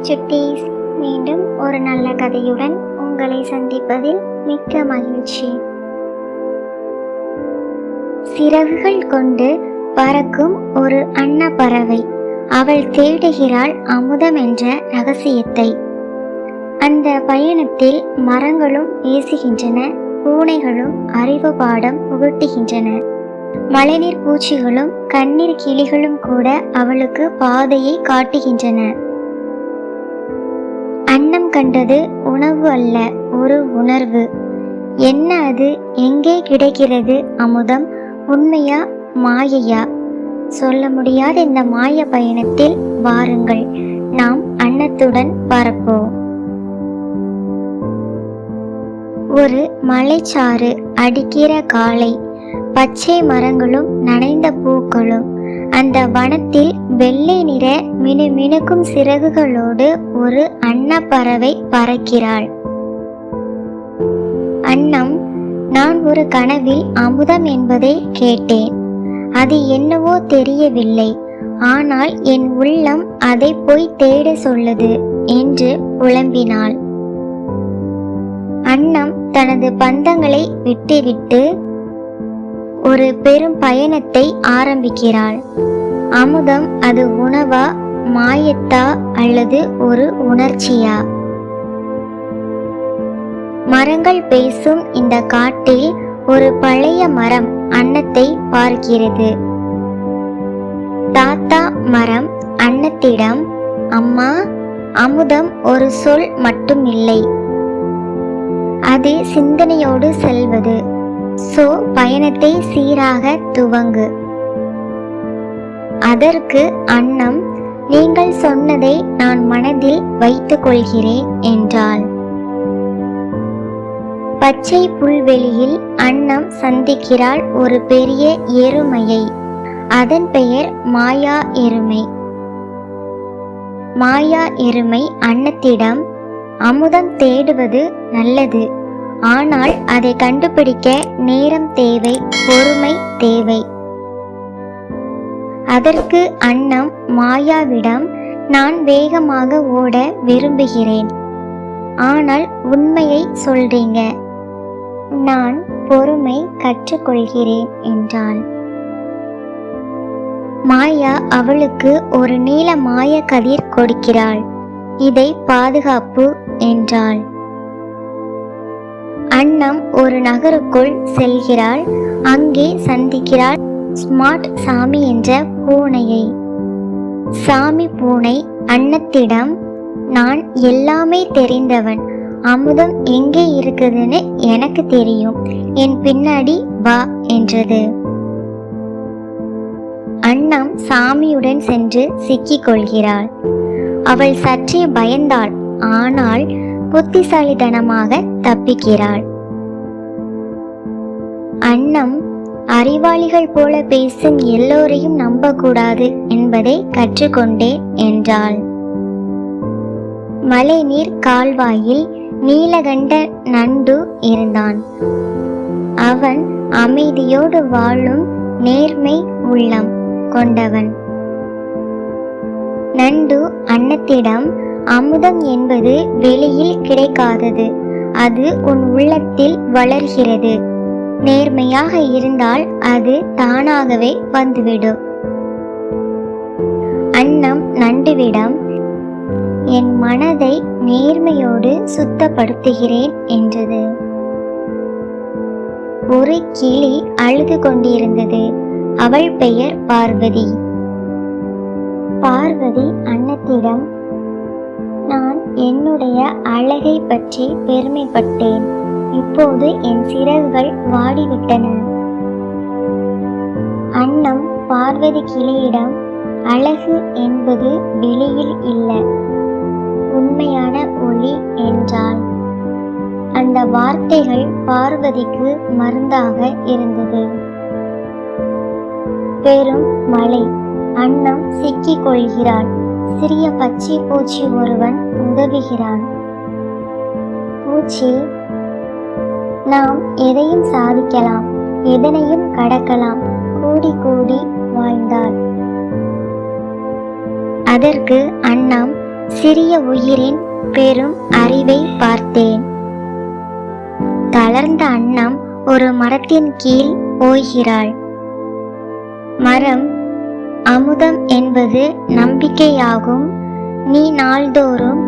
Hi சுட்டீஸ் மீண்டும் ஒரு நல்ல கதையுடன் உங்களை சந்திப்பதில் மிக்க மகிழ்ச்சி. சிறகுகள் கொண்டு பறக்கும் ஒரு அன்ன பறவை அவள் தேடுகிறாள் அமுதம் என்ற ரகசியத்தை. அந்த பயணத்தில் மரங்களும் பேசுகின்றன பூனைகளும் அறிவு பாடம் புகட்டுகின்றன. மழைநீர் பூச்சிகளும் கண்ணீர் கிளிகளும் கூட அவளுக்கு பாதையை காட்டுகின்றன. அன்னம் கண்டது உணவு அல்ல ஒரு உணர்வு. என்ன அது? எங்கே கிடைக்கிறது அமுதம்? உண்மையா மாயையா? சொல்ல முடியாத இந்த மாய பயணத்தில் வாருங்கள் நாம் அன்னத்துடன் பரப்போம் ஒரு மலைச்சாறு அடிக்கிற காலை பச்சை மரங்களும் நனைந்த பூக்களும் அந்த வனத்தில் வெள்ளை நிற மினுமினுக்கும் சிறகுகளோடு ஒரு அன்ன பறவை பறக்கிறாள். அன்னம் நான் ஒரு கனவில் அமுதம் என்பதை கேட்டேன். அது என்னவோ தெரியவில்லை. ஆனால் என் உள்ளம் அதை போய் தேட சொல்லுது என்று புலம்பினாள். அன்னம் தனது பந்தங்களை விட்டுவிட்டு ஒரு பெரும் பயணத்தை ஆரம்பிக்கிறாள். அமுதம் அது உணவா மாயத்தா அல்லது ஒரு உணர்ச்சியா? மரங்கள் பேசும் இந்த காட்டில் ஒரு பழைய மரம் அன்னத்தை பார்க்கிறது. தாத்தா மரம் அன்னத்திடம் அம்மா அமுதம் ஒரு சொல் மட்டும் இல்லை. அது சிந்தனையோடு செல்வது. ஸோ பயணத்தை சீராக துவங்கு. அதற்கு அன்னம் நீங்கள் சொன்னதை நான் மனதில் வைத்துக் கொள்கிறேன் என்றாள். பச்சை புல்வெளியில் அன்னம் சந்திக்கிறாள் ஒரு பெரிய எருமையை. அதன் பெயர் மாயா எருமை. மாயா எருமை அன்னத்திடம் அமுதம் தேடுவது நல்லது. ஆனால் அதை கண்டுபிடிக்க நேரம் தேவை பொறுமை தேவை. அதற்கு அன்னம் மாயாவிடம் நான் வேகமாக ஓட விரும்புகிறேன். ஆனால் உண்மையை சொல்றீங்க. நான் பொறுமை கற்றுக்கொள்கிறேன் என்றாள் மாயா அவளுக்கு ஒரு நீல மாய கதிர் கொடுக்கிறாள். இதை பாதுகாப்பு என்றாள். அன்னம் ஒரு நகருக்குள் செல்கிறாள் அங்கே சந்திக்கிறாள் ஸ்மார்ட் சாமி என்ற பூனையை. சாமி பூனை அன்னத்திடம் நான் எல்லாமே தெரிந்தவன் அமுதம் எங்கே இருக்குதுன்னு எனக்கு தெரியும் என் பின்னாடி வா என்றது. அண்ணம் சாமியுடன் சென்று சிக்கிக் கொள்கிறாள். அவள் சற்றே பயந்தாள் ஆனால் புத்திசாலித்தனமாக தப்பிக்கிறாள். அன்னம் அறிவாளிகள் போல பேசும் எல்லோரையும் நம்பக்கூடாது என்பதை கற்றுக்கொண்டேன் என்றாள். மழைநீர் கால்வாயில் நீலகண்ட நண்டு இருந்தான். அவன் அமைதியோடு வாழும் நேர்மை உள்ளம் கொண்டவன். நண்டு அன்னத்திடம் அமுதம் என்பது வெளியில் கிடைக்காதது. அது உன் உள்ளத்தில் வளர்கிறது. நேர்மையாக இருந்தால் அது தானாகவே வந்துவிடும். அன்னம் நண்டுவிடம். என் மனதை நேர்மையோடு சுத்தப்படுத்துகிறேன் என்றது. ஒரு கிளி அழுது கொண்டிருந்தது. அவள் பெயர் பார்வதி. பார்வதி அன்னத்திடம் நான் என்னுடைய அழகை பற்றி பெருமைப்பட்டேன். இப்போது என் சிறகுகள் வாடிவிட்டன. அன்னம் பார்வதி கிளியிடம் அழகு என்பது வெளியில் இல்லை உண்மையான ஒளி என்றாள். அந்த வார்த்தைகள் பார்வதிக்கு மருந்தாக இருந்தது. பெரும் மழை அன்னம் சிக்கிக் கொள்கிறாள். சிறிய பச்சை பூச்சி ஒருவன் உதவுகிறான். பூச்சி நாம் எதையும் சாதிக்கலாம் எதனையும் கடக்கலாம் கூடி கூடி வாழ்ந்தாள். அதற்கு அண்ணம் சிறிய உயிரின் பெரும் அறிவை பார்த்தேன். தளர்ந்த அண்ணம் ஒரு மரத்தின் கீழ் ஓய்கிறாள். மரம் அமுதம் என்பது நம்பிக்கையாகும். நீ நாள்தோறும்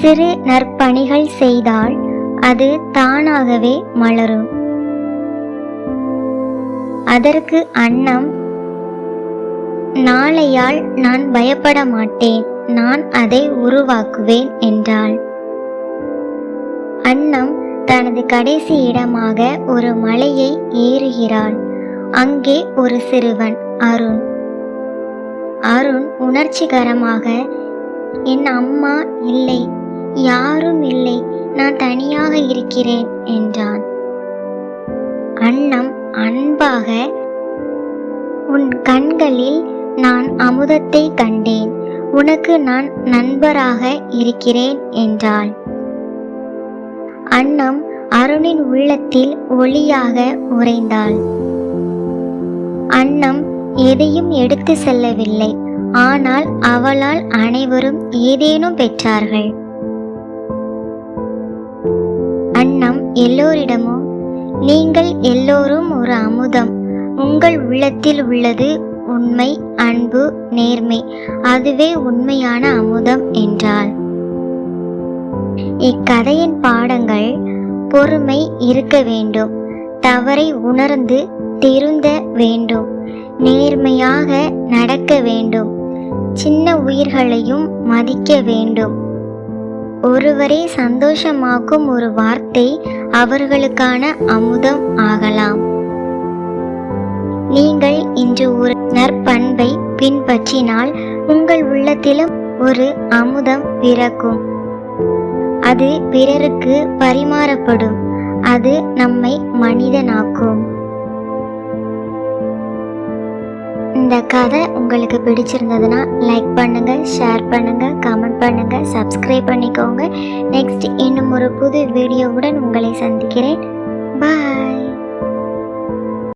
சிறு நற்பணிகள் செய்தால் அது தானாகவே மலரும். அதற்கு அன்னம் நாளையால் நான் பயப்பட மாட்டேன். நான் அதை உருவாக்குவேன் என்றாள். அன்னம் தனது கடைசி இடமாக ஒரு மலையை ஏறுகிறாள். அங்கே ஒரு சிறுவன் அருண். அருண் உணர்ச்சிகரமாக என் அம்மா இல்லை யாரும் இல்லை நான் தனியாக இருக்கிறேன் என்றான். அண்ணம் அன்பாக உன் கண்களில் நான் அமுதத்தை கண்டேன் உனக்கு நான் நண்பராக இருக்கிறேன் என்றாள். அன்னம் அருணின் உள்ளத்தில் ஒளியாக உறைந்தாள். அன்னம் எதையும் எடுத்து செல்லவில்லை. ஆனால் அவளால் அனைவரும் ஏதேனும் பெற்றார்கள். அன்னம் எல்லோரிடமும் நீங்கள் எல்லோரும் ஒரு அமுதம். உங்கள் உள்ளத்தில் உள்ளது உண்மை அன்பு நேர்மை. அதுவே உண்மையான அமுதம் என்றாள். இக்கதையின் பாடங்கள் பொறுமை இருக்க வேண்டும். தவறை உணர்ந்து திருந்த வேண்டும். நேர்மையாக நடக்க வேண்டும். சின்ன உயிர்களையும் மதிக்க வேண்டும். ஒருவரை சந்தோஷமாக்கும் ஒரு வார்த்தை அவர்களுக்கான அமுதம் ஆகலாம். நீங்கள் இன்று ஒரு நற்பண்பை பின்பற்றினால் உங்கள் உள்ளத்திலும் ஒரு அமுதம் பிறக்கும். அது பிறருக்கு பரிமாறப்படும். அது நம்மை மனிதனாக்கும். இந்த கதை உங்களுக்கு பிடிச்சிருந்ததுன்னா லைக் பண்ணுங்க ஷேர் பண்ணுங்க கமெண்ட் பண்ணுங்க சப்ஸ்கிரைப் பண்ணிக்கோங்க. நெக்ஸ்ட் இன்னும் ஒரு புது வீடியோவுடன் உங்களை சந்திக்கிறேன். பாய்